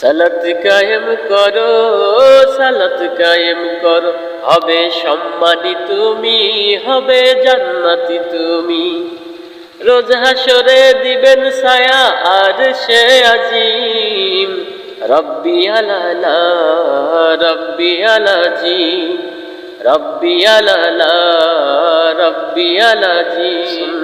সালাত কায়েম করো, সালাত কায়েম করো। হবে সম্মানী তুমি, হবে জান্নাতি তুমি। রোজ হাসরে দিবেন ছায়া আর সে আজিম। রব্বি আলালা রব্বি আলাজি। রব্বি আলালা রব্বি আলাজি।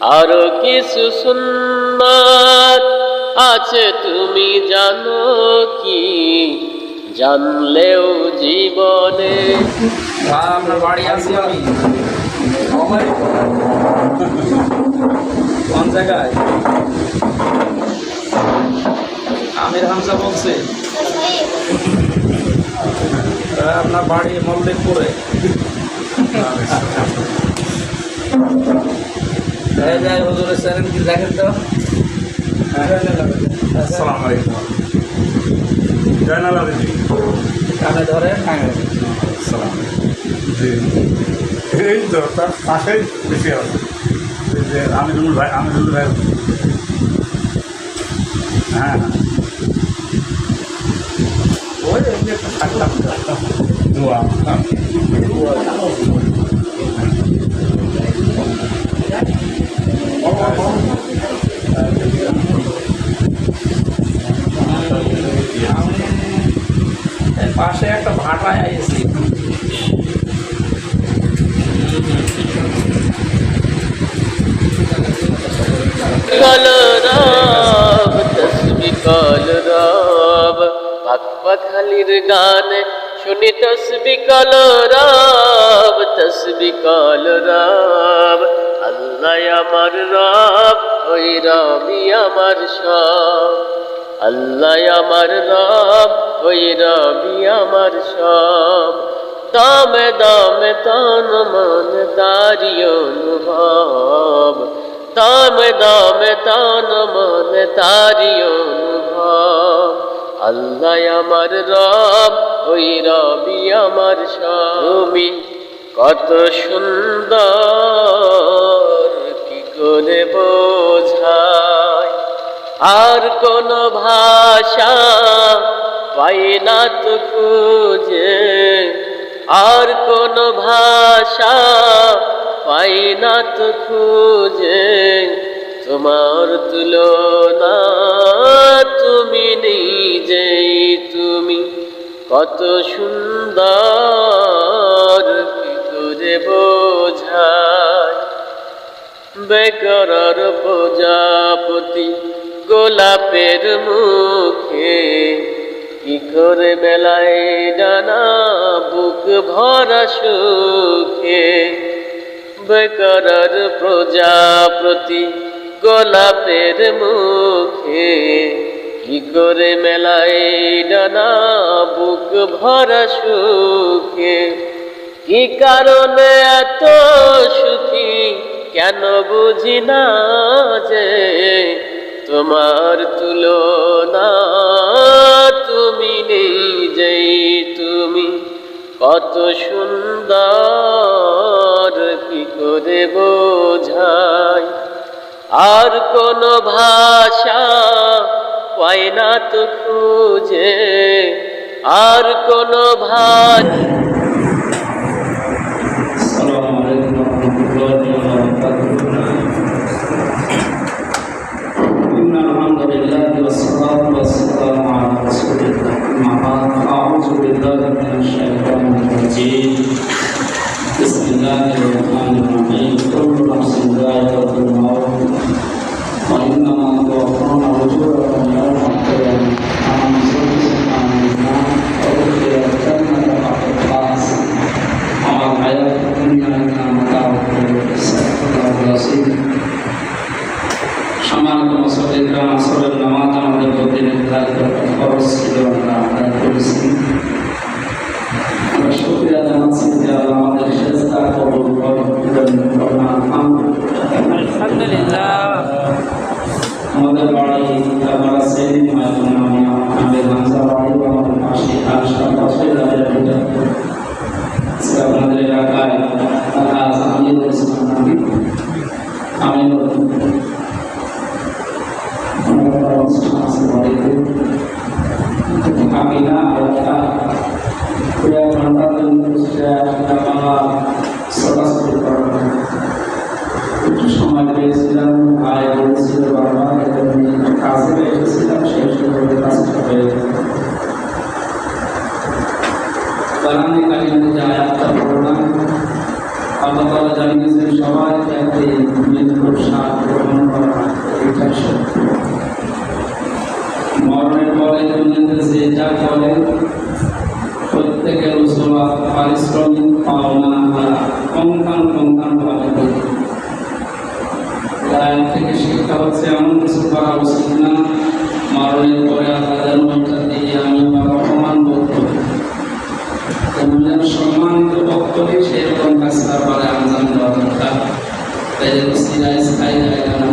আরও কিছু সুন্নাত আছে তুমি জানো কি? জানলেও জীবনে। হ্যাঁ আপনার বাড়ি আছি আমি। কোন জায়গায়? আমির হামসা বলছে। হ্যাঁ, আপনার বাড়ি মল্লিকপুরে। এই যাই হুজুরের চ্যানেল কি দেখেন তো। আসসালামু আলাইকুম। জয়নাল আবেদি কানে ধরে? সালাম জি এই তো তার পাশেই বেশি আছে। এই যে আমিরুল ভাই আমিরুল ভাই। হ্যাঁ। হ্যাঁ ওই একটা থাকলাম দোয়া। হ্যাঁ। পাখালির গান, শুনি তসবি কল রব, তসবি কল রব। আল্লাহ আমার রব, ওই রবি আমার সব। আল্লাহ আমার রব, ওই রবি আমার সব। দামে দামে তান মন তারি অনুভব। দামে দামে তান মন তারি অনুভব। আল্লাহ আমার রব, ওই রবি আমার সব তুমি কত সুন্দর, কি করে বোঝায়? আর কোন ভাষা পাই না তো খুঁজে। আর কোন ভাষা পাই না তো খুঁজে। তোমার তুলনা তুমি নিজেই, তুমি কত সুন্দর, কি করে বোঝায়? বেকরার প্রজাপতি গোলাপের মুখে কি করে মেলায় ডানা বুক ভরা সুখে? বেকরার প্রজাপতি গোলাপের মুখে কি করে মেলায় ডানা বুক ভরা সুখে? কি কারণে এত সুখী কেন বুঝি না যে তোমার তুলনা? তুমি নেই নিজেই তুমি কত সুন্দর, কি করে বোঝাই আর কোন ভাষা পাই না তো খুঁজে আর কোন ভাষা السلام عليكم ورحمة الله وبركاته إن الحمد لله والصلاة والسلام على رسول الله أما بعد أعوذ بالله من الشيطان الرجيم بسم الله الرحمن الرحيم كل نفس ذائقة الموت আমাদের সেদিন হয়তো আমি আমাদের হামসা বাড়ি আমাদের পাশে আশা পাশে। আজকে আপনাদের এলাকায় আমি আমি আমি আছে না করা একটু সময় পেয়েছিলাম আয় বারান্দি কালীগঞ্জে যে আয়াতটা পড়লাম আল্লাহ তালা জানিয়েছেন সবাই যাতে মৃত্যুর স্বাদ গ্রহণ করা এটাই সত্য মরণের পরে দুনিয়াতে যে যা করে প্রত্যেকের উসুলা পারিশ্রমিক পাওনা কঙ্কান কঙ্কান ভাবে দেয় আয়াত থেকে শিক্ষা হচ্ছে এমন কিছু করা উচিত না মরণের পরে আল্লাহ যেন ওইটা দিয়ে আমি আমার অপমান বোধ করি যেমন যেন সম্মানিত করি সেরকম কাজ তারপরে আঞ্জাম দেওয়া দরকার তাই যেন সিরা স্থায়ী জায়গা না।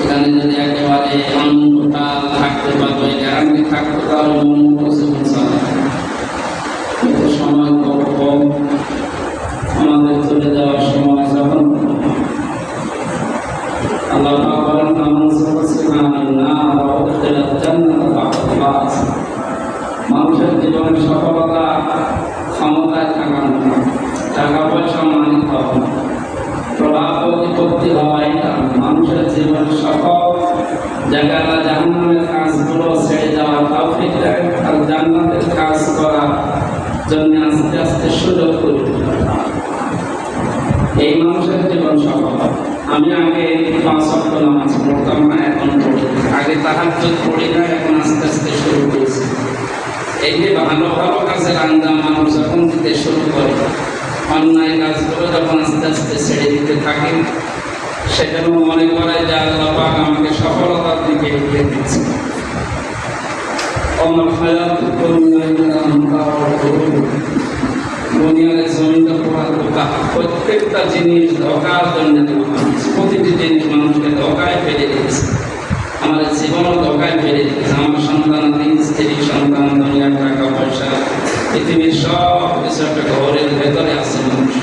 এখানে যদি একেবারে অনন্তটা থাকতে পারব গ্যারান্টি থাকতো তাহলে মন বসে পৌঁছাবে সময় কম কম। আমাদের চলে যাওয়ার সময় যখন আল্লাহ বলেন, আমান সাবসিনা না ফাস। মানুষের জীবনের সফলতা ক্ষমতায় থাকা না টাকা পয়সা মানিক হওয়া প্রভাব প্রতিপত্তি হওয়া এটা মানুষের জীবন সফল জায়গায় জাহান্নামের কাজগুলো ছেড়ে যাওয়া তৌফিক দেয় আর জান্নাতের কাজ করার জন্য আস্তে আস্তে সুযোগ করে এই মানুষের জীবন সফল আমি আগে পাঁচ অক্ট নামাজ পড়তাম না, এখন পড়ি। আগে তাহার পড়ি না, এখন আস্তে আস্তে শুরু করেছি। এই ভালো ভালো কাজের আঞ্জাম মানুষ যখন দিতে শুরু করে, অন্যায় কাজগুলো যখন আস্তে আস্তে ছেড়ে দিতে থাকে সেজন্য মনে করে যে আল্লাহ আমাকে সফলতার দিকে এগিয়ে দিচ্ছে দুনিয়ার ধোকা। প্রত্যেকটা জিনিস ধোকার জন্য প্রতিটি জিনিস মানুষকে ধোকায় ফেলে দিয়েছে। আমার জীবনও ধোকায় ফেলে আমার সন্তান তিন স্ত্রী সন্তান দুনিয়ার টাকা পয়সা পৃথিবীর সব কিছু একটা ঘরের ভেতরে আছে মানুষ।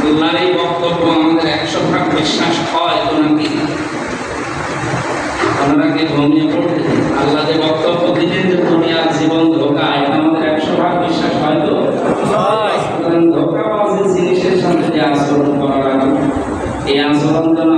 আল্লাহর এই বক্তব্য আমাদের একশো ভাগ বিশ্বাস হয় তো নাকি আমরা কি ঘুমিয়ে আল্লাহ যে বক্তব্য দিলেন যে দুনিয়ার জীবন ধোকা এটা আমাদের একশো ভাগ বিশ্বাস হয় তো? ধোকাবাজি জিনিসের সাথে যে আচরণ করা লাগে এই আচরণ যেন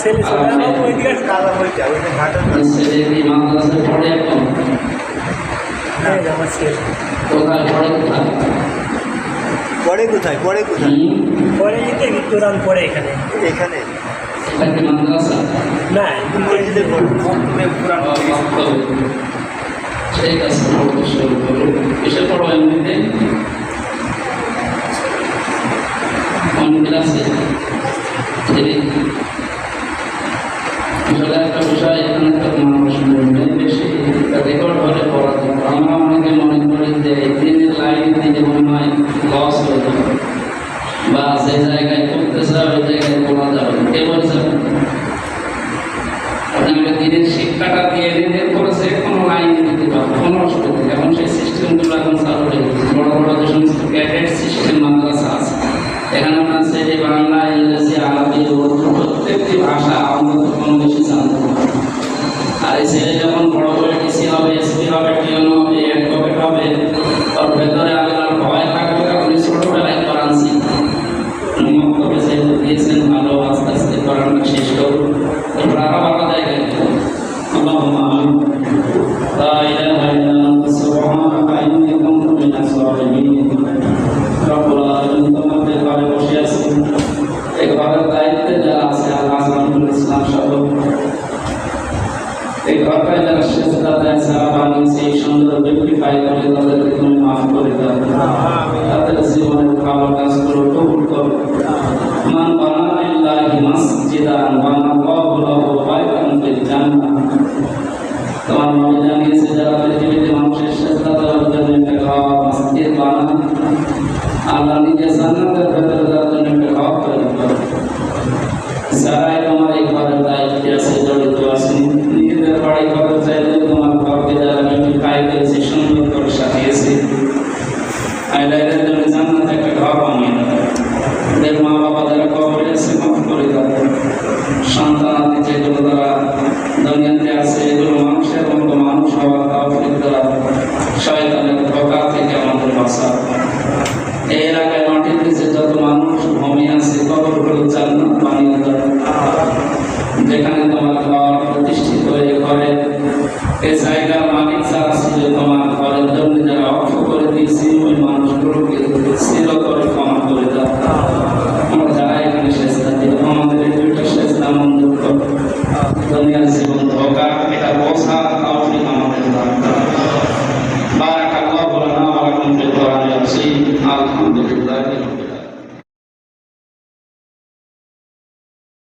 ছেলে পড়ে এখন কোথায় পড়ে কোথায়? পরে কোথায় পরে কোথায়? পরে যেতে কোরআন পড়ে এখানে। এখানে? না ঠিক আছে পড়তে শুরু করুন কিসে। পড়ো এমনিতে? কোন ক্লাসে? দিনের শিক্ষাটা দিয়ে এনে করেছে কোনো আইন দিতে পারবে কোনো অসুবিধা এখন সেই সিস্টেমগুলো এখন চালু হয়ে বড় বড় যে সমস্ত ক্যাডেট সিস্টেম মাদ্রাসা আছে, এখানে আছে বাংলা, ইংরেজি, আরবি প্রত্যেকটি ভাষা আমরা তো কম বেশি জানতে আর এই ছেলে যখন বাপায় যারা শেষ রাতে সারা বানিয়েছে এই সুন্দর বিউটিফাই করে তাদেরকে তুমি মাফ করে দাও। তাদের জীবনের খাবার কাজ করো, কবুল করো। মান বানানা ইল্লাহি মাসজিদান বানাল্লাহু লাহু বাইতান ফিল জান্নাহ। তোমার নবী জানিয়েছে যারা পৃথিবীতে মানুষের শেষ রাতে জন্য একটা খাওয়া মসজিদ বানান আল্লাহ নিজে জান্নাতের ভেতরে তার জন্য একটা খাওয়া তৈরি করো। যারা ধরেছি ওই মানুষগুলোকে ধরেছি রকম ক্ষমা করে দাও। আমরা যারা এখানে জীবন ধোকা, এটা বসা